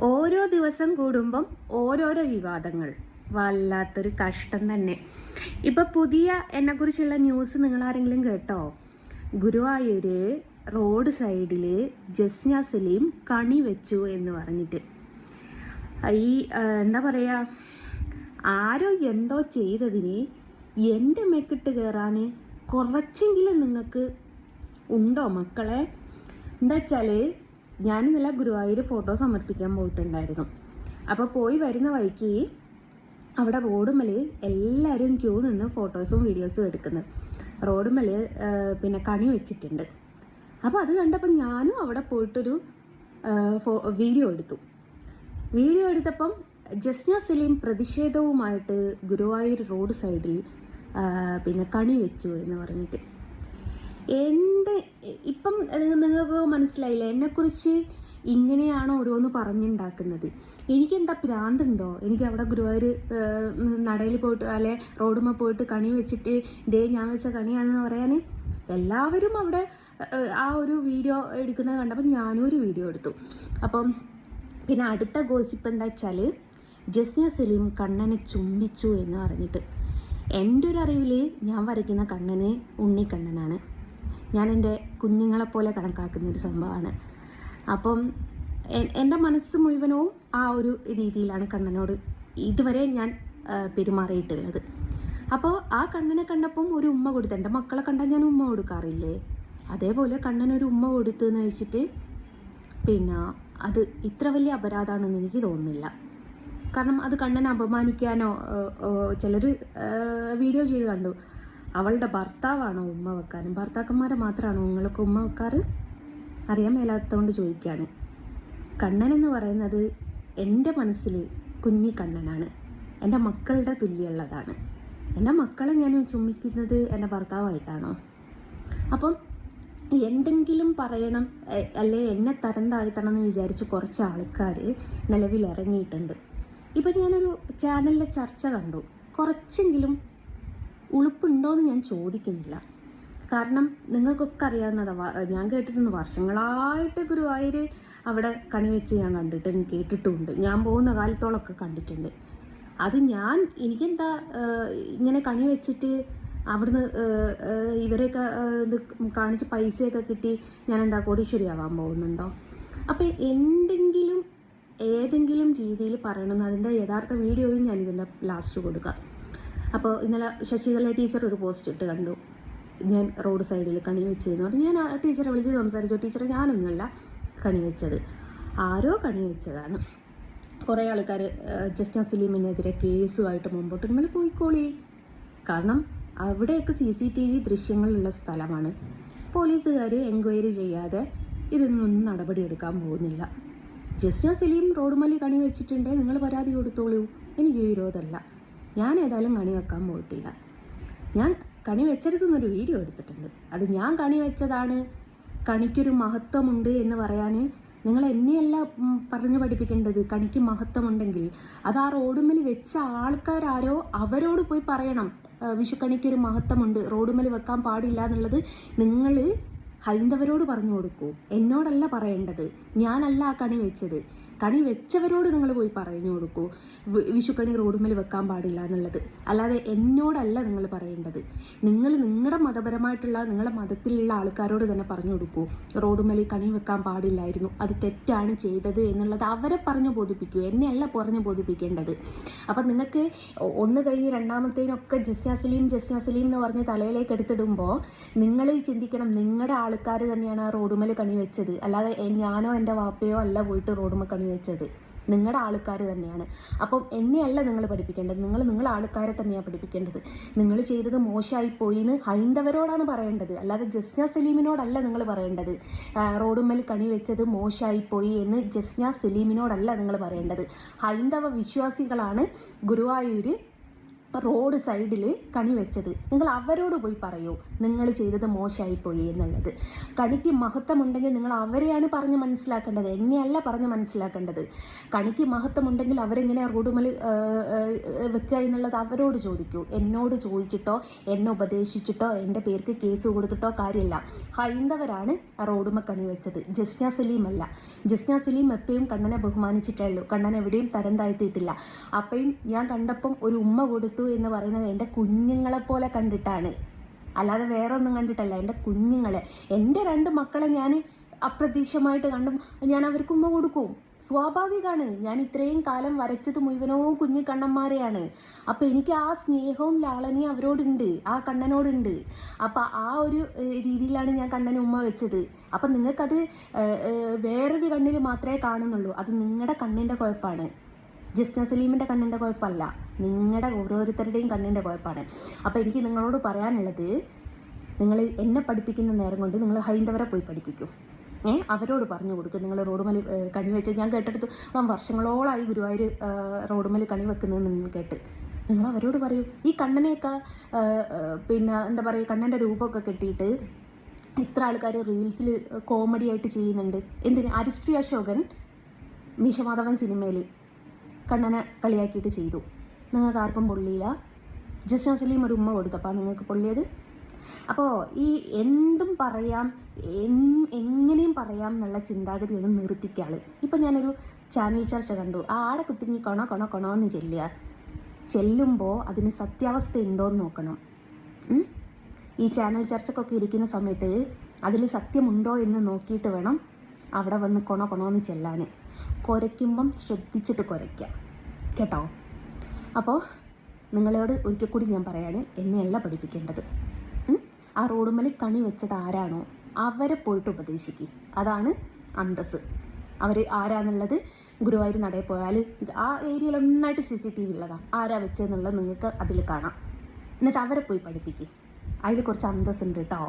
ഓരോ ദിവസം കൂടുമ്പം ഓരോരോ വിവാദങ്ങൾ. വല്ലാത്തൊരു കഷ്ടം തന്നെ. ഇപ്പൊ പുതിയ എന്നെക്കുറിച്ചുള്ള ന്യൂസ് നിങ്ങൾ ആരെങ്കിലും കേട്ടോ? ഗുരുവായൂര് റോഡ് സൈഡിൽ ജസ്ന സലീം കണി വെച്ചു എന്ന് പറഞ്ഞിട്ട്. ഈ എന്താ പറയാ? ആരോ എന്തോ ചെയ്തതിന് എന്റെ മെക്കിട്ട് കയറാൻ കുറച്ചെങ്കിലും നിങ്ങൾക്ക് ഉണ്ടോ മക്കളെ? എന്താ വെച്ചാൽ ഞാൻ ഇന്നലെ ഗുരുവായൂർ ഫോട്ടോ സമർപ്പിക്കാൻ പോയിട്ടുണ്ടായിരുന്നു. അപ്പോൾ പോയി വരുന്ന വഴിക്ക് അവിടെ റോഡുമ്മൽ എല്ലാവരും ക്യൂ നിന്ന് ഫോട്ടോസും വീഡിയോസും എടുക്കുന്നു. റോഡുമ്മൽ പിന്നെ കണി വെച്ചിട്ടുണ്ട്. അപ്പോൾ അത് കണ്ടപ്പോൾ ഞാനും അവിടെ പോയിട്ടൊരു വീഡിയോ എടുത്തു. വീഡിയോ എടുത്തപ്പം ജസ്ന സലീം പ്രതിഷേധവുമായിട്ട് ഗുരുവായൂർ റോഡ് സൈഡിൽ പിന്നെ കണി വെച്ചു എന്ന് പറഞ്ഞിട്ട്. എന്ത് ഇപ്പം നിങ്ങ- നിങ്ങൾക്ക് മനസ്സിലായില്ല? എന്നെക്കുറിച്ച് ഇങ്ങനെയാണ് ഓരോന്ന് പറഞ്ഞുണ്ടാക്കുന്നത്. എനിക്കെന്താ പ്രാന്തുണ്ടോ? എനിക്ക് അവിടെ ഗുരുവായൂർ നടയിൽ പോയിട്ട് അല്ലെ റോഡുമ്മ പോയിട്ട് കണി വെച്ചിട്ട് ദേ ഞാൻ വെച്ച കണിയാണെന്ന് പറയാൻ എല്ലാവരും അവിടെ ആ ഒരു വീഡിയോ എടുക്കുന്നത് കണ്ടപ്പോൾ ഞാനും ഒരു വീഡിയോ എടുത്തു. അപ്പം പിന്നെ അടുത്ത ഗോസിപ്പ് എന്താ വെച്ചാൽ ജസ്ന സലീം കണ്ണനെ ചുംബിച്ചു എന്ന് പറഞ്ഞിട്ട്. എന്റെ ഒരു അറിവിൽ ഞാൻ വരയ്ക്കുന്ന കണ്ണന് ഉണ്ണിക്കണ്ണനാണ്. ഞാൻ എന്റെ കുഞ്ഞുങ്ങളെപ്പോലെ കണക്കാക്കുന്ന ഒരു സംഭവമാണ്. അപ്പം എന്റെ മനസ്സ് മുഴുവനവും ആ ഒരു രീതിയിലാണ് കണ്ണനോട് ഇതുവരെ ഞാൻ പെരുമാറിയിട്ടുള്ളത്. അപ്പോൾ ആ കണ്ണനെ കണ്ടപ്പം ഒരു ഉമ്മ കൊടുത്ത് എന്റെ മക്കളെ കണ്ടാൽ ഞാൻ ഉമ്മ കൊടുക്കാറില്ലേ? അതേപോലെ കണ്ണനൊരു ഉമ്മ കൊടുത്തെന്ന് വെച്ചിട്ട് പിന്നെ അത് ഇത്ര വലിയ അപരാധമാണെന്ന് എനിക്ക് തോന്നുന്നില്ല. കാരണം അത് കണ്ണനെ അപമാനിക്കാനോ ചിലർ വീഡിയോ ചെയ്ത് കണ്ടു. അവളുടെ ഭർത്താവാണോ ഉമ്മ വെക്കാനും ഭർത്താക്കന്മാരെ മാത്രമാണോ നിങ്ങൾക്ക് ഉമ്മ വെക്കാറ്? അറിയാൻ മേലാത്തതുകൊണ്ട് ചോദിക്കുകയാണ് കണ്ണൻ എന്ന് പറയുന്നത് എന്റെ മനസ്സിൽ കുഞ്ഞി കണ്ണനാണ്. എന്റെ മക്കളുടെ തുല്യമുള്ളതാണ്. എന്റെ മക്കളെ ഞാൻ ചുമ്മിക്കുന്നത് എന്റെ ഭർത്താവായിട്ടാണോ? അപ്പം എന്തെങ്കിലും പറയണം അല്ലെ എന്നെ തരം താഴ്ത്തണം എന്ന് വിചാരിച്ച് കുറച്ച് ആൾക്കാർ നിലവിൽ ഇറങ്ങിയിട്ടുണ്ട് ഇപ്പം ഞാനൊരു ചാനലിലെ ചർച്ച കണ്ടു. കുറച്ചെങ്കിലും ഉളുപ്പുണ്ടോയെന്ന് ഞാൻ ചോദിക്കുന്നില്ല. കാരണം നിങ്ങൾക്കൊക്കെ അറിയാവുന്നതാ ഞാൻ കേട്ടിട്ടുണ്ട് വർഷങ്ങളായിട്ട് ഗുരുവായൂർ അവിടെ കണിവെച്ച് ഞാൻ കണ്ടിട്ടുണ്ട് കേട്ടിട്ടുമുണ്ട് ഞാൻ പോകുന്ന കാലത്തോളമൊക്കെ കണ്ടിട്ടുണ്ട്. അത് ഞാൻ എനിക്കെന്താ ഇങ്ങനെ കണി വെച്ചിട്ട് അവിടുന്ന് ഇവരെയൊക്കെ ഇത് കാണിച്ച് പൈസയൊക്കെ കിട്ടി ഞാൻ എന്താ കോടീശ്വരിയാവാൻ പോകുന്നുണ്ടോ? അപ്പം എന്തെങ്കിലും ഏതെങ്കിലും രീതിയിൽ പറയണമെന്ന് അതിന്റെ യഥാർത്ഥ വീഡിയോയും ഞാൻ ഇതിന്റെ ലാസ്റ്റ് കൊടുക്കാം. അപ്പോൾ ഇന്നലെ ശശികല ടീച്ചർ ഒരു പോസ്റ്റ് ഇട്ട് കണ്ടു. ഞാൻ റോഡ് സൈഡിൽ കണി വെച്ചതെന്ന് പറഞ്ഞു. ഞാൻ ആ ടീച്ചറെ വിളിച്ച് സംസാരിച്ചു. ടീച്ചറെ ഞാനൊന്നുമല്ല കണി വെച്ചത്. ആരോ കണി വെച്ചതാണ്. കുറേ ആൾക്കാർ ജസ്റ്റിൻ സലീമിനെതിരെ കേസുമായിട്ട് മുമ്പോട്ട് നമ്മൾ പോയിക്കോളി. കാരണം അവിടെയൊക്കെ സി സി ടി വി ദൃശ്യങ്ങളുള്ള സ്ഥലമാണ്. പോലീസുകാർ എൻക്വയറി ചെയ്യാതെ ഇതിനൊന്നും നടപടിയെടുക്കാൻ പോകുന്നില്ല. ജസ്റ്റിൻ സലീം റോഡുമല്ലി കണി വെച്ചിട്ടുണ്ടെങ്കിൽ നിങ്ങൾ പരാതി കൊടുത്തോളൂ. എനിക്ക് വിരോധമല്ല. ഞാൻ ഏതായാലും കണി വെക്കാൻ പോയിട്ടില്ല. ഞാൻ കണി വെച്ചെടുത്തുനിന്നൊരു വീഡിയോ എടുത്തിട്ടുണ്ട്. അത് ഞാൻ കണി വെച്ചതാണ്. കണിക്കൊരു മഹത്വമുണ്ട് എന്ന് പറയാൻ നിങ്ങൾ എന്നെയല്ല പറഞ്ഞു പഠിപ്പിക്കേണ്ടത് കണിക്ക് മഹത്വമുണ്ടെങ്കിൽ. അത് ആ റോഡുമ്മൽ വെച്ച ആൾക്കാരാരോ അവരോട് പോയി പറയണം. വിഷുക്കണിക്കൊരു മഹത്വമുണ്ട്. റോഡുമ്മൽ വെക്കാൻ പാടില്ല എന്നുള്ളത് നിങ്ങൾ ഹൈന്ദവരോട് പറഞ്ഞു കൊടുക്കൂ. എന്നോടല്ല പറയേണ്ടത്. ഞാനല്ല ആ കണി വെച്ചത്. കണി വെച്ചവരോട് നിങ്ങൾ പോയി പറഞ്ഞു കൊടുക്കൂ. വിഷുക്കണി റോഡുമേൽ വെക്കാൻ പാടില്ല എന്നുള്ളത്. അല്ലാതെ എന്നോടല്ല നിങ്ങൾ പറയേണ്ടത്. നിങ്ങൾ നിങ്ങളുടെ മതപരമായിട്ടുള്ള നിങ്ങളുടെ മതത്തിലുള്ള ആൾക്കാരോട് തന്നെ പറഞ്ഞു കൊടുക്കൂ. റോഡുമേൽ കണി വെക്കാൻ പാടില്ലായിരുന്നു. അത് തെറ്റാണ് ചെയ്തത് എന്നുള്ളത് അവരെ പറഞ്ഞു ബോധിപ്പിക്കൂ. എന്നെയല്ല പറഞ്ഞു ബോധിപ്പിക്കേണ്ടത്. അപ്പം നിങ്ങൾക്ക് ഒന്ന് കഴിഞ്ഞ് രണ്ടാമത്തേനൊക്കെ ജസ്ന സലീം ജസ്ന സലീം എന്ന് പറഞ്ഞ് തലയിലേക്ക് എടുത്തിടുമ്പോൾ നിങ്ങൾ ചിന്തിക്കണം നിങ്ങളുടെ ആൾക്കാർ തന്നെയാണ് ആ റോഡുമേൽ കണി വെച്ചത്. അല്ലാതെ ഞാനോ എന്റെ വാപ്പയോ അല്ല പോയിട്ട് റോഡുമേൽ കണി വെച്ചത്. നിങ്ങളുടെ ആൾക്കാർ തന്നെയാണ്. അപ്പം എന്നെയല്ല നിങ്ങൾ പഠിപ്പിക്കേണ്ടത്. നിങ്ങൾ നിങ്ങളുടെ ആൾക്കാരെ തന്നെയാണ് പഠിപ്പിക്കേണ്ടത്. നിങ്ങൾ ചെയ്തത് മോശമായി പോയി എന്ന് ഹൈന്ദവരോടാണ് പറയേണ്ടത്. അല്ലാതെ ജസ്ന സലീമിനോടല്ല നിങ്ങൾ പറയേണ്ടത്. റോഡുമ്മൽ കണി വെച്ചത് മോശമായി പോയി എന്ന് ജസ്ന സലീമിനോടല്ല നിങ്ങൾ പറയേണ്ടത്. ഹൈന്ദവ വിശ്വാസികളാണ് ഗുരുവായൂർ റോഡ് സൈഡിൽ കണി വെച്ചത്. നിങ്ങൾ അവരോട് പോയി പറയൂ. നിങ്ങൾ ചെയ്തത് മോശമായി പോയി എന്നുള്ളത്. കണിക്ക് മഹത്വമുണ്ടെങ്കിൽ നിങ്ങൾ അവരെയാണ് പറഞ്ഞ് മനസ്സിലാക്കേണ്ടത്. എന്നെയല്ല പറഞ്ഞ് മനസ്സിലാക്കേണ്ടത്? കണിക്ക് മഹത്വമുണ്ടെങ്കിൽ അവരെങ്ങനെ റോഡുമൽ വെക്കുക എന്നുള്ളത് അവരോട് ചോദിക്കൂ. എന്നോട് ചോദിച്ചിട്ടോ എന്നെ ഉപദേശിച്ചിട്ടോ എന്റെ പേർക്ക് കേസ് കൊടുത്തിട്ടോ കാര്യമില്ല. ഹൈന്ദവരാണ് റോഡുമ കണി വെച്ചത്. ജസ്ന സലീം അല്ല ജസ്ന സലീം എപ്പോഴും കണ്ണനെ ബഹുമാനിച്ചിട്ടേ ഉള്ളൂ. കണ്ണൻ എവിടെയും തരം താഴ്ത്തിയിട്ടില്ല. അപ്പയും ഞാൻ കണ്ടപ്പം ഒരു ഉമ്മ കൊടുത്തു എന്ന് പറയുന്നത് എന്റെ കുഞ്ഞുങ്ങളെ പോലെ കണ്ടിട്ടാണ്. അല്ലാതെ വേറെ ഒന്നും കണ്ടിട്ടല്ല എന്റെ കുഞ്ഞുങ്ങളെ. എന്റെ രണ്ട് മക്കളെ ഞാൻ അപ്രതീക്ഷമായിട്ട് കണ്ടും ഞാൻ അവർക്ക് ഉമ്മ കൊടുക്കും. സ്വാഭാവികമാണ്. ഞാൻ ഇത്രയും കാലം വരച്ചത് മുഴുവനോ കുഞ്ഞു കണ്ണന്മാരെയാണ്. അപ്പം എനിക്ക് ആ സ്നേഹവും ലാളനയും അവരോടുണ്ട് ആ കണ്ണനോടുണ്ട്. അപ്പം ആ ഒരു രീതിയിലാണ് ഞാൻ കണ്ണന് ഉമ്മ വെച്ചത്. അപ്പം നിങ്ങൾക്കത് വേറൊരു കണ്ണിൽ മാത്രമേ കാണുന്നുള്ളൂ. അത് നിങ്ങളുടെ കണ്ണിന്റെ കുഴപ്പമാണ് ജസ്ന സലീമിന്റെ കണ്ണിന്റെ കുഴപ്പമല്ല. നിങ്ങളുടെ ഓരോരുത്തരുടെയും കണ്ണിന്റെ കുഴപ്പമാണ് അപ്പോൾ എനിക്ക് നിങ്ങളോട് പറയാനുള്ളത് നിങ്ങൾ എന്നെ പഠിപ്പിക്കുന്ന നേരം കൊണ്ട് നിങ്ങൾ ഹൈന്ദവരെ പോയി പഠിപ്പിക്കും. ഏ? അവരോട് പറഞ്ഞു കൊടുക്കും. നിങ്ങൾ റോഡുമൽ കണി വെച്ച് ഞാൻ കേട്ടെടുത്ത്. ഞാൻ വർഷങ്ങളോളായി ഗുരുവായൂർ റോഡുമൽ കണി വെക്കുന്നതെന്ന് കേട്ട്. നിങ്ങൾ അവരോട് പറയൂ. ഈ കണ്ണനെയൊക്കെ പിന്നെ എന്താ പറയുക കണ്ണന്റെ രൂപമൊക്കെ കെട്ടിയിട്ട് ഇത്ര ആൾക്കാർ റീൽസിൽ കോമഡി ആയിട്ട് ചെയ്യുന്നുണ്ട്. എന്തിന്? അരിശ്രീ അശോകൻ മീശമാധവൻ സിനിമയിൽ കണ്ണനെ കളിയാക്കിയിട്ട് ചെയ്തു. നിങ്ങൾക്ക് ആർക്കും പൊള്ളിയില്ല. ജസ്റ്റ് സലീം ഒരു ഉമ്മ കൊടുത്തപ്പോൾ നിങ്ങൾക്ക് പൊള്ളിയത്? അപ്പോൾ ഈ എന്തും പറയാം എങ്ങനെയും പറയാം എന്നുള്ള ചിന്താഗതി ഒന്ന് നിർത്തിക്കാൾ ഇപ്പം ഞാനൊരു ചാനൽ ചർച്ച കണ്ടു. ആ ആടെ കുത്തിങ്ങി കൊണ കൊണ കൊണോ എന്ന് ചെല്ലുക. ചെല്ലുമ്പോൾ അതിന് സത്യാവസ്ഥ ഉണ്ടോ എന്ന് നോക്കണം ഈ ചാനൽ ചർച്ചക്കൊക്കെ ഇരിക്കുന്ന സമയത്ത് അതിൽ സത്യമുണ്ടോ എന്ന് നോക്കിയിട്ട് വേണം അവിടെ വന്ന് കൊണ എന്ന് ചെല്ലാൻ കുരയ്ക്കുമ്പം ശ്രദ്ധിച്ചിട്ട് കുരയ്ക്കുക കേട്ടോ? അപ്പോൾ നിങ്ങളോട് ഒരിക്കൽ കൂടി ഞാൻ പറയാണ് എന്നെയല്ല പഠിപ്പിക്കേണ്ടത്. ആ റോഡുമലി കണി വെച്ചത് ആരാണോ അവരെ പോയിട്ട് ഉപദേശിക്കുക അതാണ് അന്തസ് അവർ ആരാന്നുള്ളത് ഗുരുവായൂർ നടയിൽ പോയാൽ ആ ഏരിയയിൽ ഒന്നായിട്ട് സി സി ടി വി ഉള്ളതാണ് ആരാ വെച്ചതെന്നുള്ളത് നിങ്ങൾക്ക് അതിൽ കാണാം. എന്നിട്ട് അവരെ പോയി പഠിപ്പിക്കുക അതിൽ കുറച്ച് അന്തസ്സുണ്ട് കേട്ടോ.